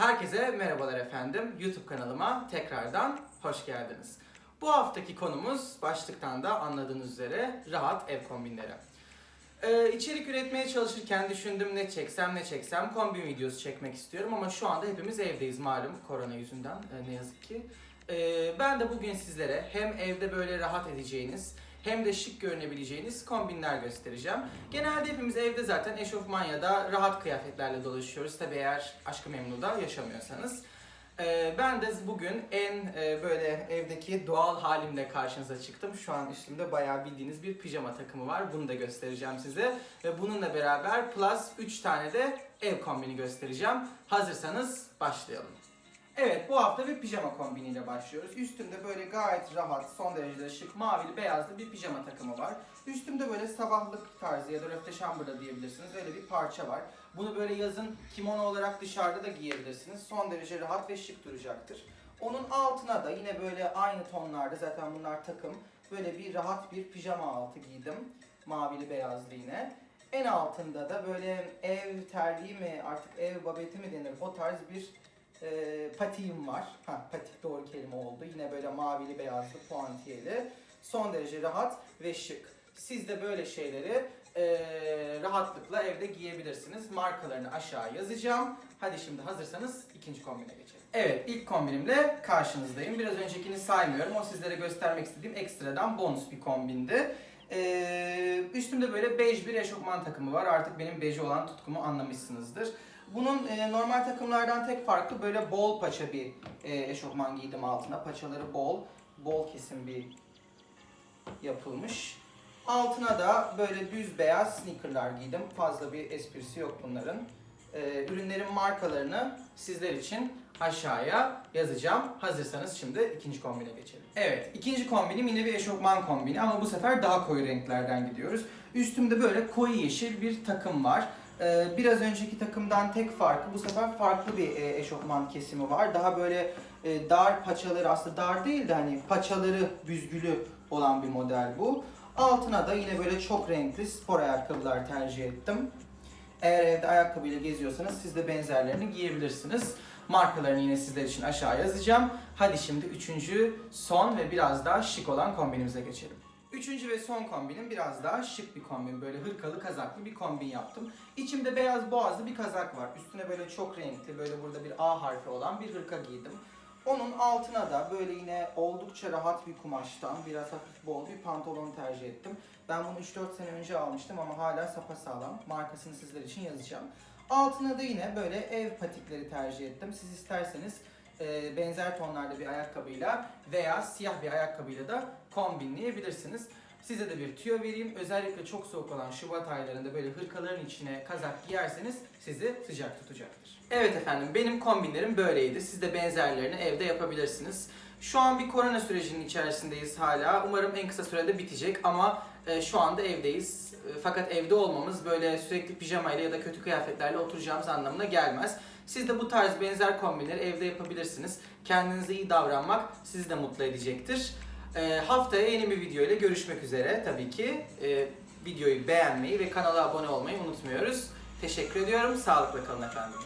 Herkese merhabalar efendim. YouTube kanalıma tekrardan hoş geldiniz. Bu haftaki konumuz başlıktan da anladığınız üzere rahat ev kombinleri. Ee, içerik üretmeye çalışırken düşündüm ne çeksem ne çeksem kombin videosu çekmek istiyorum ama şu anda hepimiz evdeyiz malum korona yüzünden e, ne yazık ki. Ee, ben de bugün sizlere hem evde böyle rahat edeceğiniz hem de şık görünebileceğiniz kombinler göstereceğim. Genelde hepimiz evde zaten eşofman ya da rahat kıyafetlerle dolaşıyoruz. Tabi eğer aşkı memnuda yaşamıyorsanız. Ee, ben de bugün en e, böyle evdeki doğal halimle karşınıza çıktım. Şu an üstümde bayağı bildiğiniz bir pijama takımı var. Bunu da göstereceğim size. Ve bununla beraber plus 3 tane de ev kombini göstereceğim. Hazırsanız başlayalım. Evet bu hafta bir pijama kombiniyle başlıyoruz. Üstümde böyle gayet rahat, son derece şık, mavili, beyazlı bir pijama takımı var. Üstümde böyle sabahlık tarzı ya da röfte şambırda diyebilirsiniz. Öyle bir parça var. Bunu böyle yazın kimono olarak dışarıda da giyebilirsiniz. Son derece rahat ve şık duracaktır. Onun altına da yine böyle aynı tonlarda zaten bunlar takım. Böyle bir rahat bir pijama altı giydim. Mavili beyazlı yine. En altında da böyle ev terliği mi artık ev babeti mi denir o tarz bir e, patiğim var. Ha patik doğru kelime oldu. Yine böyle mavili beyazlı puantiyeli. Son derece rahat ve şık. Siz de böyle şeyleri e, rahatlıkla evde giyebilirsiniz. Markalarını aşağı yazacağım. Hadi şimdi hazırsanız ikinci kombine geçelim. Evet ilk kombinimle karşınızdayım. Biraz öncekini saymıyorum. O sizlere göstermek istediğim ekstradan bonus bir kombindi. Ee, üstümde böyle bej bir eşofman takımı var. Artık benim beji olan tutkumu anlamışsınızdır. Bunun e, normal takımlardan tek farklı böyle bol paça bir e, eşofman giydim altına. Paçaları bol, bol kesim bir yapılmış. Altına da böyle düz beyaz sneakerlar giydim. Fazla bir esprisi yok bunların. E, ürünlerin markalarını sizler için aşağıya yazacağım. Hazırsanız şimdi ikinci kombine geçelim. Evet, ikinci kombinim yine bir eşofman kombini ama bu sefer daha koyu renklerden gidiyoruz. Üstümde böyle koyu yeşil bir takım var. Ee, biraz önceki takımdan tek farkı bu sefer farklı bir e, eşofman kesimi var. Daha böyle e, dar paçaları aslında dar değil de hani paçaları büzgülü olan bir model bu. Altına da yine böyle çok renkli spor ayakkabılar tercih ettim. Eğer evde ayakkabıyla geziyorsanız siz de benzerlerini giyebilirsiniz. Markalarını yine sizler için aşağı yazacağım. Hadi şimdi üçüncü, son ve biraz daha şık olan kombinimize geçelim. Üçüncü ve son kombinim biraz daha şık bir kombin. Böyle hırkalı kazaklı bir kombin yaptım. İçimde beyaz boğazlı bir kazak var. Üstüne böyle çok renkli, böyle burada bir A harfi olan bir hırka giydim. Onun altına da böyle yine oldukça rahat bir kumaştan, biraz hafif bol bir pantolon tercih ettim. Ben bunu 3-4 sene önce almıştım ama hala sapasağlam. Markasını sizler için yazacağım. Altına da yine böyle ev patikleri tercih ettim. Siz isterseniz e, benzer tonlarda bir ayakkabıyla veya siyah bir ayakkabıyla da kombinleyebilirsiniz. Size de bir tüyo vereyim. Özellikle çok soğuk olan Şubat aylarında böyle hırkaların içine kazak giyerseniz sizi sıcak tutacaktır. Evet efendim benim kombinlerim böyleydi. Siz de benzerlerini evde yapabilirsiniz. Şu an bir korona sürecinin içerisindeyiz hala. Umarım en kısa sürede bitecek ama e, şu anda evdeyiz. E, fakat evde olmamız böyle sürekli pijamayla ya da kötü kıyafetlerle oturacağımız anlamına gelmez. Siz de bu tarz benzer kombinleri evde yapabilirsiniz. Kendinize iyi davranmak sizi de mutlu edecektir. E, haftaya yeni bir video ile görüşmek üzere tabii ki. E, videoyu beğenmeyi ve kanala abone olmayı unutmuyoruz. Teşekkür ediyorum. Sağlıkla kalın efendim.